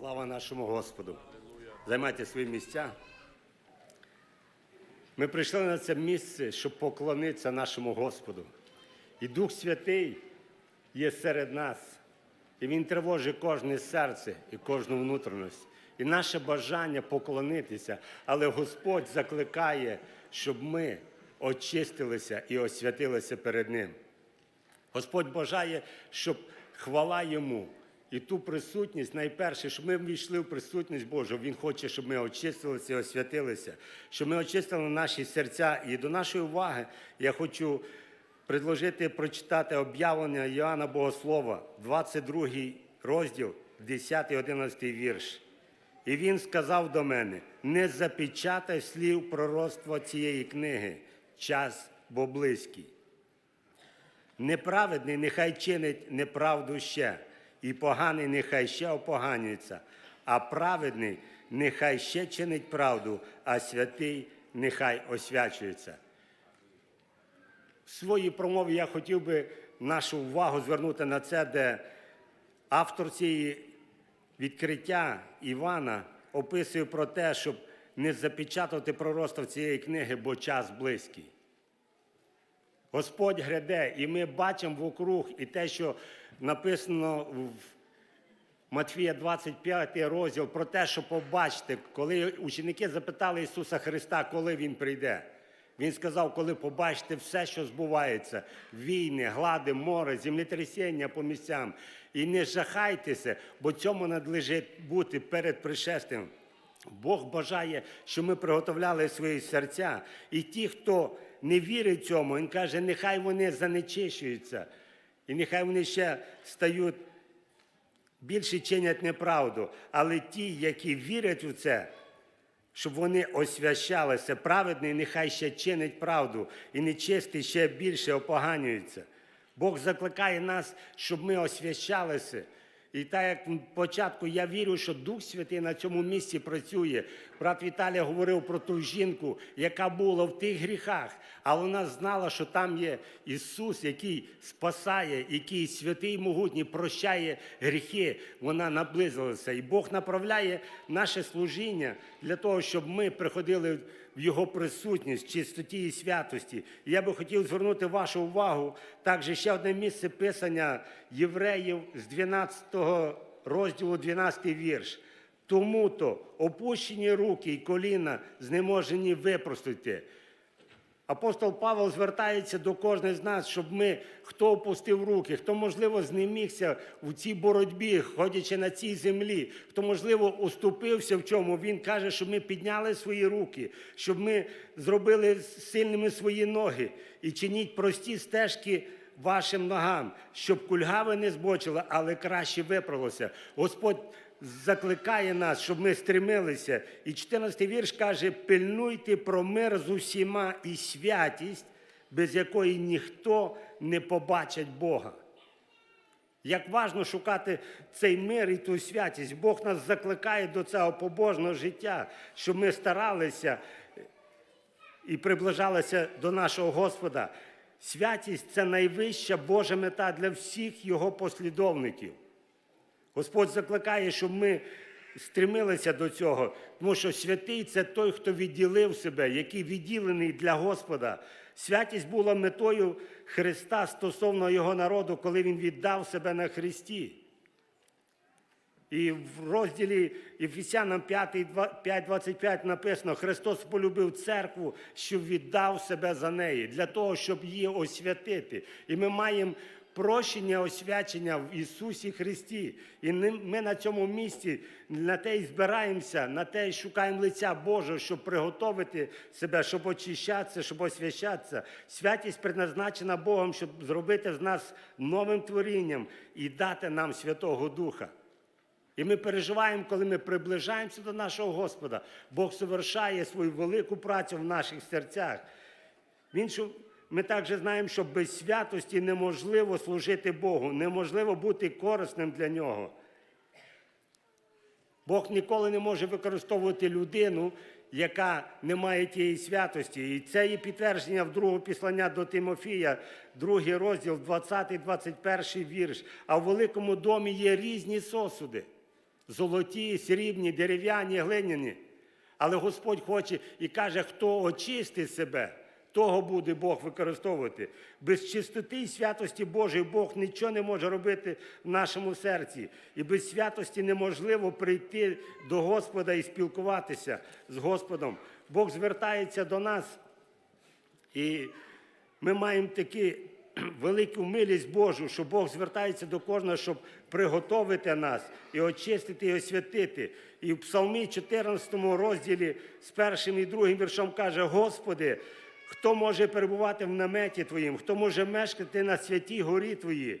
Слава нашому Господу. Займайте свої місця. Ми прийшли на це місце, щоб поклонитися нашому Господу. І Дух Святий є серед нас. І Він тривожить кожне серце і кожну внутрішність. І наше бажання поклонитися, але Господь закликає, щоб ми очистилися і освятилися перед Ним. Господь бажає, щоб хвала йому і ту присутність, найперше, щоб ми ввійшли в присутність Божу. Він хоче, щоб ми очистилися і освятилися, щоб ми очистили наші серця. І до нашої уваги я хочу предложити прочитати об'явлення Іоанна Богослова, 22 розділ, 10-11 вірш. І він сказав до мене: не запечатай слів пророцтва цієї книги, час бо близький. Неправедний нехай чинить неправду ще, і поганий нехай ще опоганюється, а праведний нехай ще чинить правду, а святий нехай освячується. В своїй промові я хотів би нашу увагу звернути на це, де автор цієї відкриття Івана описує про те, щоб не запечатати пророцтво цієї книги, бо час близький. Господь гряде, і ми бачимо вокруг і те, що написано в Матфія 25 розділ про те, що побачите, коли ученики запитали Ісуса Христа, коли Він прийде. Він сказав, коли побачите все, що збувається: війни, глади, море, землетрясіння по місцям. І не жахайтеся, бо цьому надлежить бути перед пришестям. Бог бажає, щоб ми приготовляли свої серця. І ті, хто не вірить цьому, він каже, нехай вони занечищуються, і нехай вони ще стають більше чинять неправду. Але ті, які вірять у це, щоб вони освящалися, праведний, нехай ще чинить правду, і нечистий ще більше опоганюється. Бог закликає нас, щоб ми освящалися. І так як в початку я вірю, що Дух Святий на цьому місці працює. Брат Віталій говорив про ту жінку, яка була в тих гріхах, а вона знала, що там є Ісус, який спасає, який святий, могутній, прощає гріхи. Вона наблизилася. І Бог направляє наше служіння для того, щоб ми приходили в Його присутність, чистоті і святості. І я би хотів звернути вашу увагу також ще одне місце писання євреїв з 12 розділу, 12 вірш. Тому то опущені руки і коліна знеможені випростити. Апостол Павел звертається до кожного з нас, щоб ми, хто опустив руки, хто, можливо, знемігся в цій боротьбі, ходячи на цій землі, хто, можливо, уступився в чому. Він каже, щоб ми підняли свої руки, щоб ми зробили сильними свої ноги і чиніть прості стежки вашим ногам, щоб кульгави не збочили, але краще виправилося. Господь закликає нас, щоб ми стремилися. І 14 вірш каже: пильнуйте про мир з усіма і святість, без якої ніхто не побачить Бога. Як важно шукати цей мир і ту святість, Бог нас закликає до цього побожного життя, щоб ми старалися і приближалися до нашого Господа. Святість це найвища Божа мета для всіх його послідовників. Господь закликає, щоб ми стремилися до цього, тому що святий це той, хто відділив себе, який відділений для Господа. Святість була метою Христа стосовно Його народу, коли Він віддав себе на Христі. І в розділі Ефесянам 5.25 написано: Христос полюбив церкву, що віддав себе за неї, для того, щоб її освятити. І ми маємо прощення, освячення в Ісусі Христі. І ми на цьому місці на те й збираємося, на те й шукаємо лиця Божого, щоб приготовити себе, щоб очищатися, щоб освящатися. Святість предназначена Богом, щоб зробити з нас новим творінням і дати нам Святого Духа. І ми переживаємо, коли ми приближаємося до нашого Господа. Бог совершає свою велику працю в наших серцях. Він, ми також знаємо, що без святості неможливо служити Богу, неможливо бути корисним для нього. Бог ніколи не може використовувати людину, яка не має тієї святості. І це є підтвердження в другого післання до Тимофія, другий розділ, 20-21 вірш. А в великому домі є різні сосуди. золоті, срібні, дерев'яні, глиняні. Але Господь хоче і каже, хто очистить себе, того буде Бог використовувати. Без чистоти і святості Божої Бог нічого не може робити в нашому серці. І без святості неможливо прийти до Господа і спілкуватися з Господом. Бог звертається до нас, і ми маємо таку велику милість Божу, що Бог звертається до кожного, щоб приготовити нас і очистити, і освятити. І в Псалмі 14 розділі з першим і другим віршом каже: Господи, хто може перебувати в наметі Твоїм, хто може мешкати на святій горі Твоїй?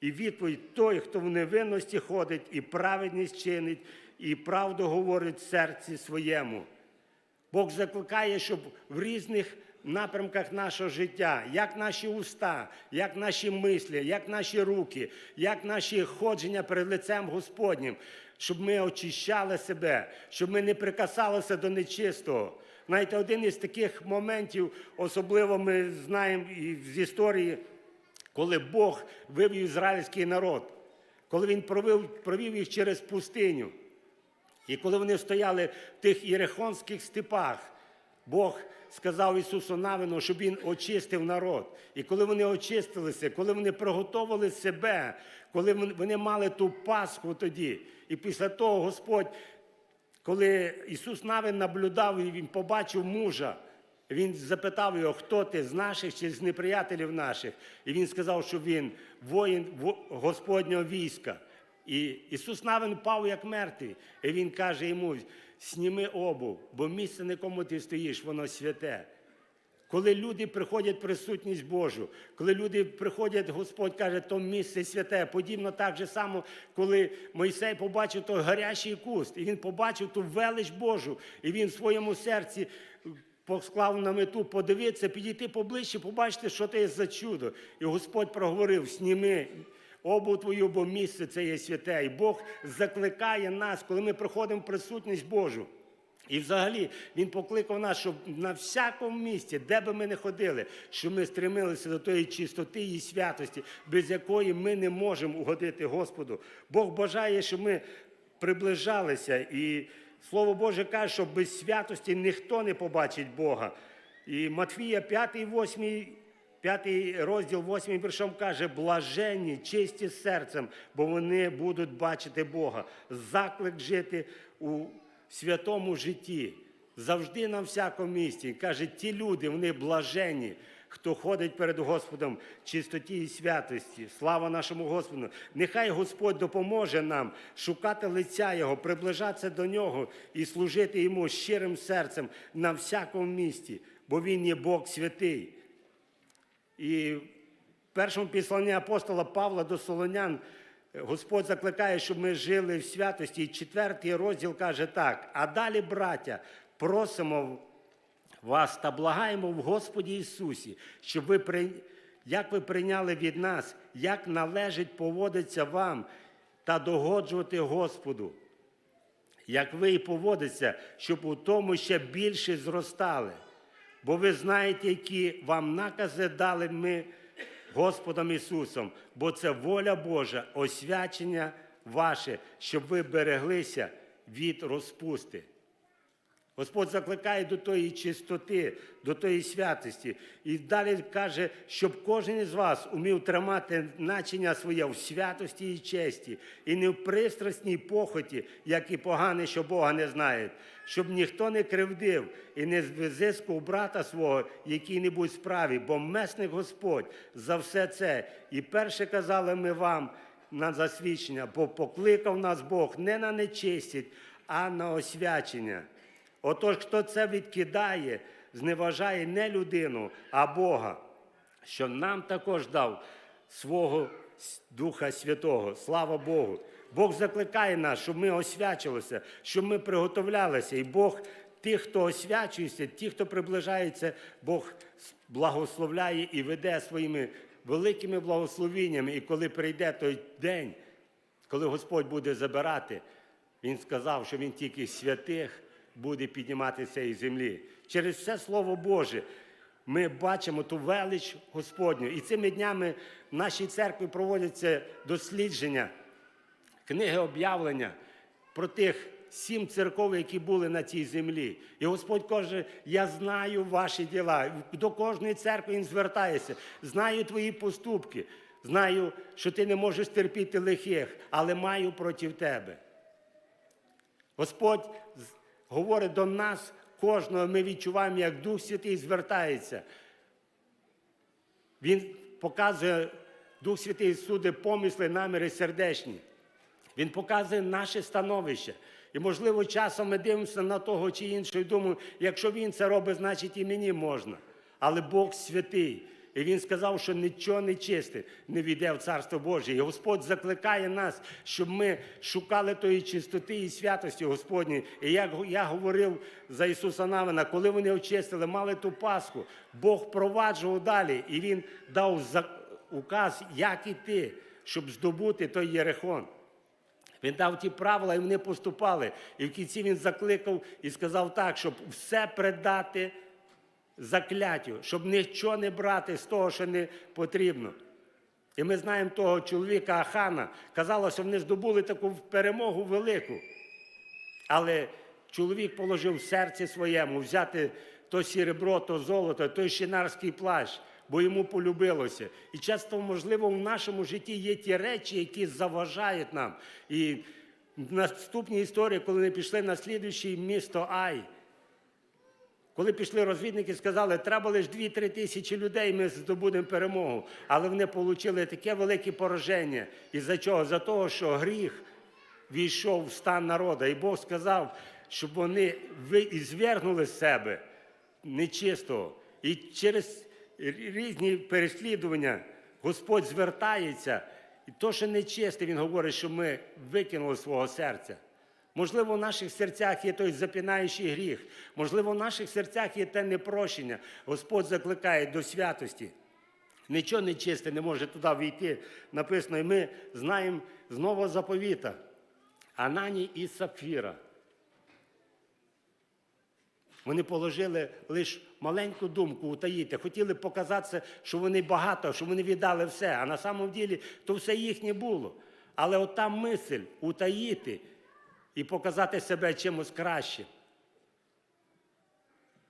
І відповідь той, хто в невинності ходить, і праведність чинить, і правду говорить в серці своєму. Бог закликає, щоб в різних напрямках нашого життя, як наші уста, як наші мислі, як наші руки, як наші ходження перед лицем Господнім, щоб ми очищали себе, щоб ми не прикасалися до нечистого. Знаєте, один із таких моментів, особливо ми знаємо і з історії, коли Бог вивів ізраїльський народ, коли він провів, провів їх через пустиню. І коли вони стояли в тих ірехонських степах, Бог сказав Ісусу Навину, щоб Він очистив народ. І коли вони очистилися, коли вони приготували себе, коли вони мали ту Пасху тоді, і після того Господь, коли Ісус Навин наблюдав і Він побачив мужа, він запитав його, хто ти з наших чи з неприятелів наших. І він сказав, що він воїн во- Господнього війська. І Ісус Навин впав як мертвий. І Він каже йому: сніми обув, бо місце, на якому ти стоїш, воно святе. Коли люди приходять присутність Божу, коли люди приходять, Господь каже, то місце святе. Подібно так же само, коли Мойсей побачив той гарячий куст, і він побачив ту велич Божу, і він в своєму серці посклав на мету подивитися, підійти поближче, побачити, що це за чудо. І Господь проговорив: сніми обув твою, бо місце це є святе. І Бог закликає нас, коли ми приходимо в присутність Божу. І взагалі він покликав нас, щоб на всякому місці, де би ми не ходили, щоб ми стремилися до тої чистоти і святості, без якої ми не можемо угодити Господу. Бог бажає, щоб ми приближалися. І Слово Боже каже, що без святості ніхто не побачить Бога. І Матфія 5, 8, 5 розділ 8 віршом каже, блаженні, чисті серцем, бо вони будуть бачити Бога. Заклик жити у святому житті, завжди на всякому місці. Каже, ті люди, вони блаженні, хто ходить перед Господом в чистоті і святості. Слава нашому Господу! Нехай Господь допоможе нам шукати лиця Його, приближатися до Нього і служити Йому щирим серцем на всякому місці, бо Він є Бог святий. І в першому післанні апостола Павла до Солонян Господь закликає, щоб ми жили в святості. І четвертий розділ каже так: а далі, браття, просимо вас та благаємо в Господі Ісусі, щоб ви при... як ви прийняли від нас, як належить поводитися вам та догоджувати Господу як ви і поводиться, щоб у тому ще більше зростали. Бо ви знаєте, які вам накази дали ми Господом Ісусом, бо це воля Божа, освячення ваше, щоб ви береглися від розпусти. Господь закликає до тої чистоти, до тої святості. І далі каже, щоб кожен із вас умів тримати начення своє в святості і честі, і не в пристрасній похоті, як і погані, що Бога не знають, щоб ніхто не кривдив і не звизискував брата свого якій-небудь справі, бо месник Господь за все це. І перше казали ми вам на засвідчення, бо покликав нас Бог не на нечистість, а на освячення. Отож, хто це відкидає, зневажає не людину, а Бога, що нам також дав свого Духа Святого. Слава Богу! Бог закликає нас, щоб ми освячилися, щоб ми приготовлялися. І Бог, тих, хто освячується, ті, хто приближається, Бог благословляє і веде своїми великими благословіннями. І коли прийде той день, коли Господь буде забирати, Він сказав, що Він тільки святих буде підніматися із землі. Через все Слово Боже ми бачимо ту велич Господню. І цими днями в нашій церкві проводяться дослідження, книги об'явлення про тих сім церков, які були на цій землі. І Господь каже: Я знаю ваші діла. До кожної церкви він звертається. Знаю твої поступки. Знаю, що ти не можеш терпіти лихих, але маю проти тебе. Господь говорить до нас кожного, ми відчуваємо, як Дух Святий звертається. Він показує, Дух Святий судить помисли, наміри сердечні. Він показує наше становище. І, можливо, часом ми дивимося на того чи іншого і думаємо, якщо він це робить, значить і мені можна. Але Бог святий. І він сказав, що нічого не чисте не війде в Царство Боже. І Господь закликає нас, щоб ми шукали тої чистоти і святості Господньої. І як я говорив за Ісуса Навина, коли вони очистили, мали ту Пасху, Бог проваджував далі, і Він дав указ, як іти, щоб здобути той Єрехон. Він дав ті правила, і вони поступали. І в кінці він закликав і сказав так, щоб все предати закляттю, щоб нічого не брати з того, що не потрібно. І ми знаємо того чоловіка Ахана. Казалося, вони здобули таку перемогу велику. Але чоловік положив в серці своєму взяти то сіребро, то золото, той шинарський плащ, бо йому полюбилося. І часто, можливо, в нашому житті є ті речі, які заважають нам. І в наступній історії, коли вони пішли на слідуюче місто Ай, коли пішли розвідники, сказали, треба лише 2-3 тисячі людей, ми здобудемо перемогу. Але вони отримали таке велике пораження. І за чого? За того, що гріх війшов в стан народу. І Бог сказав, щоб вони звергнули з себе нечистого. І через різні переслідування Господь звертається. І то, що нечисте, Він говорить, що ми викинули свого серця. Можливо, в наших серцях є той запінаючий гріх. Можливо, в наших серцях є те непрощення. Господь закликає до святості. Нічого нечисте не може туди війти. Написано, і ми знаємо з нового заповіта. Анані і Сапфіра. Вони положили лише маленьку думку утаїти. Хотіли показатися, що вони багато, що вони віддали все. А на самом ділі то все їхнє було. Але от та мисль утаїти і показати себе чимось кращим.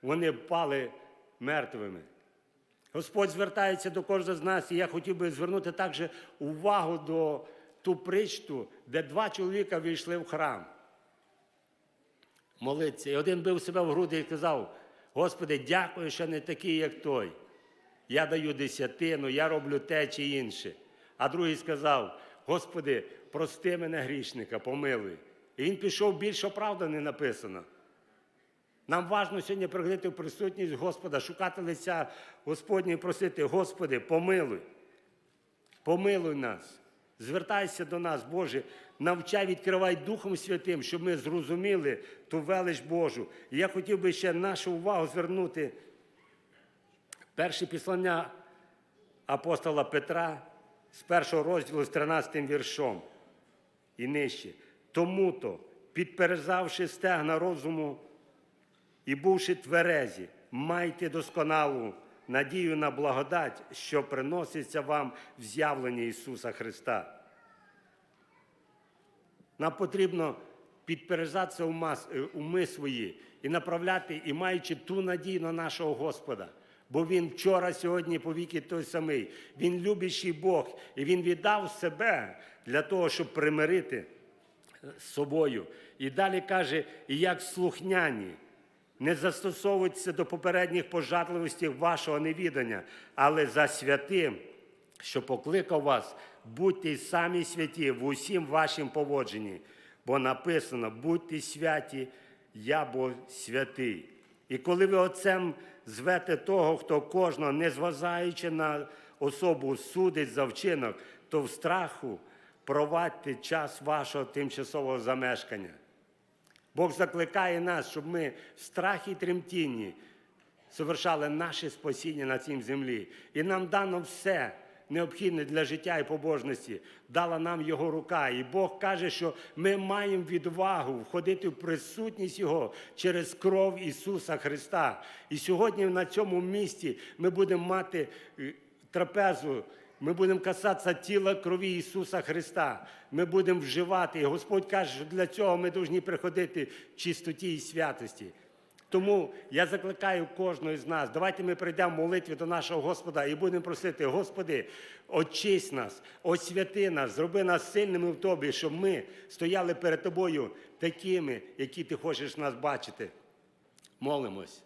Вони впали мертвими. Господь звертається до кожного з нас, і я хотів би звернути також увагу до ту притчу, де два чоловіка війшли в храм молитися. І один бив себе в груди і казав: Господи, дякую, що не такий, як той. Я даю десятину, я роблю те чи інше. А другий сказав: Господи, прости мене грішника, помилуй. І він пішов більше правда не написано. Нам важливо сьогодні приходити присутність Господа, шукати лиця Господнє і просити, Господи, помилуй, помилуй нас, звертайся до нас, Боже, навчай, відкривай Духом Святим, щоб ми зрозуміли ту велич Божу. І я хотів би ще нашу увагу звернути. Перше післання апостола Петра з першого розділу з 13 віршом і нижче. Тому-то, підперезавши стегна розуму, і бувши тверезі, майте досконалу надію на благодать, що приноситься вам в з'явленні Ісуса Христа. Нам потрібно підперезатися ума- е, уми свої і направляти, і маючи ту надію на нашого Господа. Бо Він вчора, сьогодні, повіки той самий. Він любящий Бог, і Він віддав себе для того, щоб примирити собою. І далі каже, і як слухняні, не застосовуйтеся до попередніх пожадливостей вашого невідання, але за святим, що покликав вас, будьте й самі святі в усім вашім поводженні. Бо написано: будьте святі, я бо святий. І коли ви отцем звете того, хто кожного, не зважаючи на особу, судить за вчинок, то в страху провадьте час вашого тимчасового замешкання. Бог закликає нас, щоб ми в страхі і тремтінні совершали наше спасіння на цій землі. І нам дано все необхідне для життя і побожності. Дала нам Його рука. І Бог каже, що ми маємо відвагу входити в присутність Його через кров Ісуса Христа. І сьогодні на цьому місці ми будемо мати е, трапезу Ми будемо касатися тіла крові Ісуса Христа. Ми будемо вживати. І Господь каже, що для цього ми повинні приходити в чистоті і святості. Тому я закликаю кожного з нас, давайте ми прийдемо в молитві до нашого Господа і будемо просити, Господи, очисть нас, освяти нас, зроби нас сильними в Тобі, щоб ми стояли перед Тобою такими, які Ти хочеш нас бачити. Молимось.